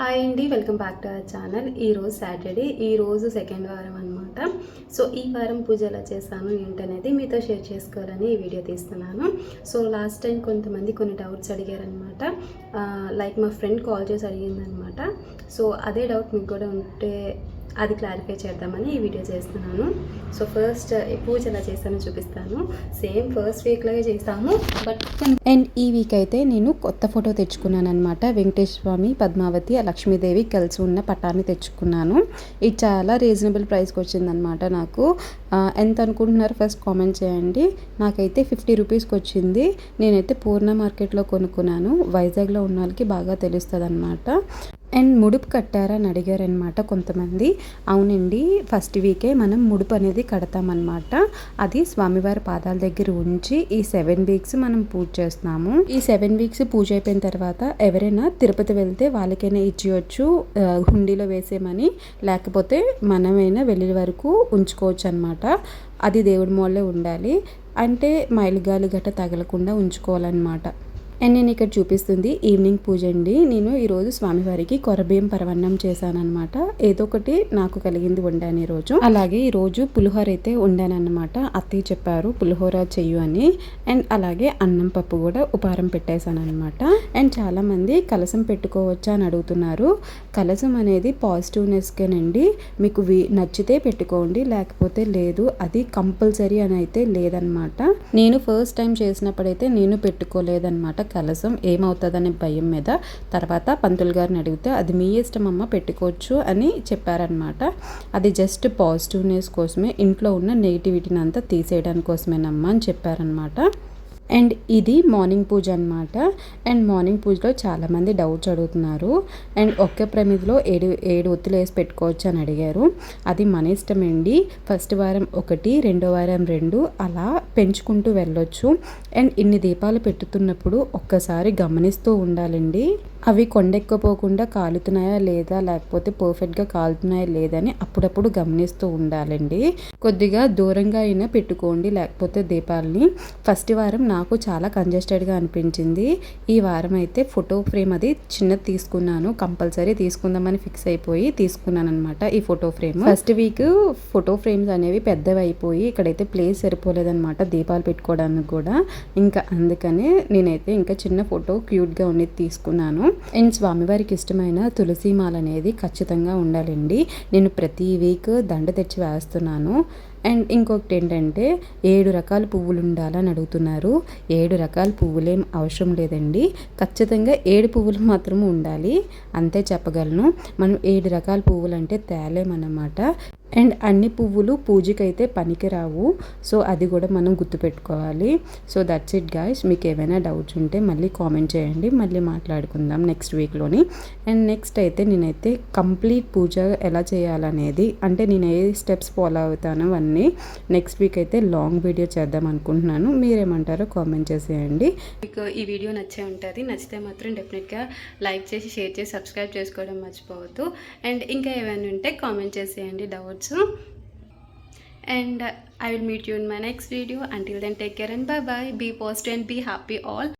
Hi అండి welcome back to our channel. ఈరోజు Saturday ఈరోజు సెకండ్ వారం అనమాట సో ఈ వారం పూజ ఎలా చేశాను ఏంటనేది మీతో షేర్ చేసుకోవాలని ఈ వీడియో తీస్తున్నాను. సో లాస్ట్ టైం కొంతమంది కొన్ని డౌట్స్ అడిగారనమాట లైక్ మా ఫ్రెండ్ కాల్ చేసి అడిగిందనమాట సో అదే డౌట్ మీకు కూడా ఉంటే అది క్లారిఫై చేద్దామని ఈ వీడియో చేస్తున్నాను. సో ఫస్ట్ పూజ ఎలా చేస్తానో చూపిస్తాను. సేమ్ ఫస్ట్ వీక్లాగే చేస్తాము. బట్ అండ్ ఈ వీక్ అయితే నేను కొత్త ఫోటో తెచ్చుకున్నాను అనమాట వెంకటేశ్వర స్వామి పద్మావతి లక్ష్మీదేవి కలిసి ఉన్న పటాన్ని తెచ్చుకున్నాను. ఇది చాలా రీజనబుల్ ప్రైస్కి వచ్చిందనమాట నాకు. ఎంత అనుకుంటున్నారు ఫస్ట్ కామెంట్ చేయండి. నాకైతే ఫిఫ్టీ రూపీస్కి వచ్చింది. నేనైతే పూర్ణ మార్కెట్లో కొనుక్కున్నాను. వైజాగ్లో ఉన్న వాళ్ళకి బాగా తెలుస్తుంది అనమాట అండ్ ముడుపు కట్టారా అని అడిగారనమాట కొంతమంది. అవునండి ఫస్ట్ వీకే మనం ముడుపు అనేది కడతామన్నమాట. అది స్వామివారి పాదాల దగ్గర ఉంచి ఈ సెవెన్ వీక్స్ మనం పూజ చేస్తున్నాము. ఈ సెవెన్ వీక్స్ పూజ అయిపోయిన తర్వాత ఎవరైనా తిరుపతి వెళ్తే వాళ్ళకైనా ఇచ్చేయచ్చు హుండీలో వేసేయమని లేకపోతే మనమైనా వెళ్ళే వరకు ఉంచుకోవచ్చు అనమాట అది దేవుడి మూలే ఉండాలి. అంటే మైలుగాలి గట్ట తగలకుండా ఉంచుకోవాలన్నమాట. అండ్ నేను ఇక్కడ చూపిస్తుంది ఈవినింగ్ పూజ అండి. నేను ఈరోజు స్వామివారికి కొరబేం పరవన్నం చేశానన్నమాట. ఏదో ఒకటి నాకు కలిగింది వండాను ఈరోజు అలాగే ఈరోజు పులిహోర అయితే వండానన్నమాట. అత్తయ్య చెప్పారు పులిహోర చెయ్యు అని. అండ్ అలాగే అన్నం పప్పు కూడా ఉపారం పెట్టేశానమాట అండ్ చాలామంది కలసం పెట్టుకోవచ్చా అని అడుగుతున్నారు. కలసం అనేది పాజిటివ్నెస్కేనండి. మీకు వి నచ్చితే పెట్టుకోండి లేకపోతే లేదు. అది కంపల్సరీ అని అయితే లేదనమాట నేను ఫస్ట్ టైం చేసినప్పుడైతే నేను పెట్టుకోలేదనమాట కలసం ఏమవుతుందనే భయం మీద తర్వాత పంతులు గారిని అడిగితే అది మీ ఇష్టం అమ్మ పెట్టుకోవచ్చు అని చెప్పారనమాట అది జస్ట్ పాజిటివ్నెస్ కోసమే ఇంట్లో ఉన్న నెగిటివిటీని అంతా తీసేయడానికి కోసమేనమ్మా అని చెప్పారనమాట అండ్ ఇది మార్నింగ్ పూజ అనమాట అండ్ మార్నింగ్ పూజలో చాలామంది డౌట్స్ అడుగుతున్నారు. అండ్ ఒకే ప్రమిదిలో ఏడు ఏడు ఒత్తులు వేసి పెట్టుకోవచ్చు అని అడిగారు. అది మన ఇష్టం అండి. ఫస్ట్ వారం ఒకటి రెండో వారం రెండు అలా పెంచుకుంటూ వెళ్ళొచ్చు. అండ్ ఇన్ని దీపాలు పెట్టుతున్నప్పుడు ఒక్కసారి గమనిస్తూ ఉండాలండి. అవి కొండెక్కపోకుండా కాలుతున్నాయా లేదా లేకపోతే పర్ఫెక్ట్గా కాలుతున్నాయా లేదని అప్పుడప్పుడు గమనిస్తూ ఉండాలండి. కొద్దిగా దూరంగా అయినా పెట్టుకోండి లేకపోతే దీపాలని. ఫస్ట్ వారం నాకు చాలా కంజెస్టెడ్గా అనిపించింది. ఈ వారం అయితే ఫోటో ఫ్రేమ్ అది చిన్నది తీసుకున్నాను. కంపల్సరీ తీసుకుందామని ఫిక్స్ అయిపోయి తీసుకున్నాను అనమాట ఈ photo frame first week photo frames అనేవి పెద్దవి అయిపోయి ఇక్కడైతే ప్లేస్ సరిపోలేదన్నమాట దీపాలు పెట్టుకోవడానికి కూడా. ఇంకా అందుకనే నేనైతే ఇంకా చిన్న ఫోటో క్యూట్గా ఉండేది తీసుకున్నాను. అండ్ స్వామివారికి ఇష్టమైన తులసి మాల అనేది ఖచ్చితంగా ఉండాలండి. నేను ప్రతి వీక్ దండ తెచ్చి వేస్తున్నాను. అండ్ ఇంకొకటి ఏంటంటే ఏడు రకాల పువ్వులు ఉండాలని అడుగుతున్నారు. ఏడు రకాల పువ్వులేం అవసరం లేదండి. ఖచ్చితంగా ఏడు పువ్వులు మాత్రమే ఉండాలి. అంతే చెప్పగలను. మనం ఏడు రకాల పువ్వులు అంటే తేలేమన్నమాట. అండ్ అన్ని పువ్వులు పూజకైతే పనికిరావు. సో అది కూడా మనం గుర్తుపెట్టుకోవాలి. సో దట్స్ ఇట్ గాయస్ మీకు ఏమైనా డౌట్స్ ఉంటే మళ్ళీ కామెంట్ చేయండి. మళ్ళీ మాట్లాడుకుందాం నెక్స్ట్ వీక్లోని అండ్ నెక్స్ట్ అయితే నేనైతే కంప్లీట్ పూజ ఎలా చేయాలనేది అంటే నేను ఏ స్టెప్స్ ఫాలో అవుతానో అవన్నీ నెక్స్ట్ వీక్ అయితే లాంగ్ వీడియో చేద్దాం అనుకుంటున్నాను. మీరేమంటారో కామెంట్ చేసేయండి. మీకు ఈ వీడియో నచ్చే ఉంటుంది. నచ్చితే మాత్రం డెఫినెట్గా లైక్ చేసి షేర్ చేసి సబ్స్క్రైబ్ చేసుకోవడం మర్చిపోవద్దు. అండ్ ఇంకా ఏమైనా ఉంటే కామెంట్ చేసేయండి. Doubt doubts and I will meet you in my next video until then take care and bye bye be positive and be happy all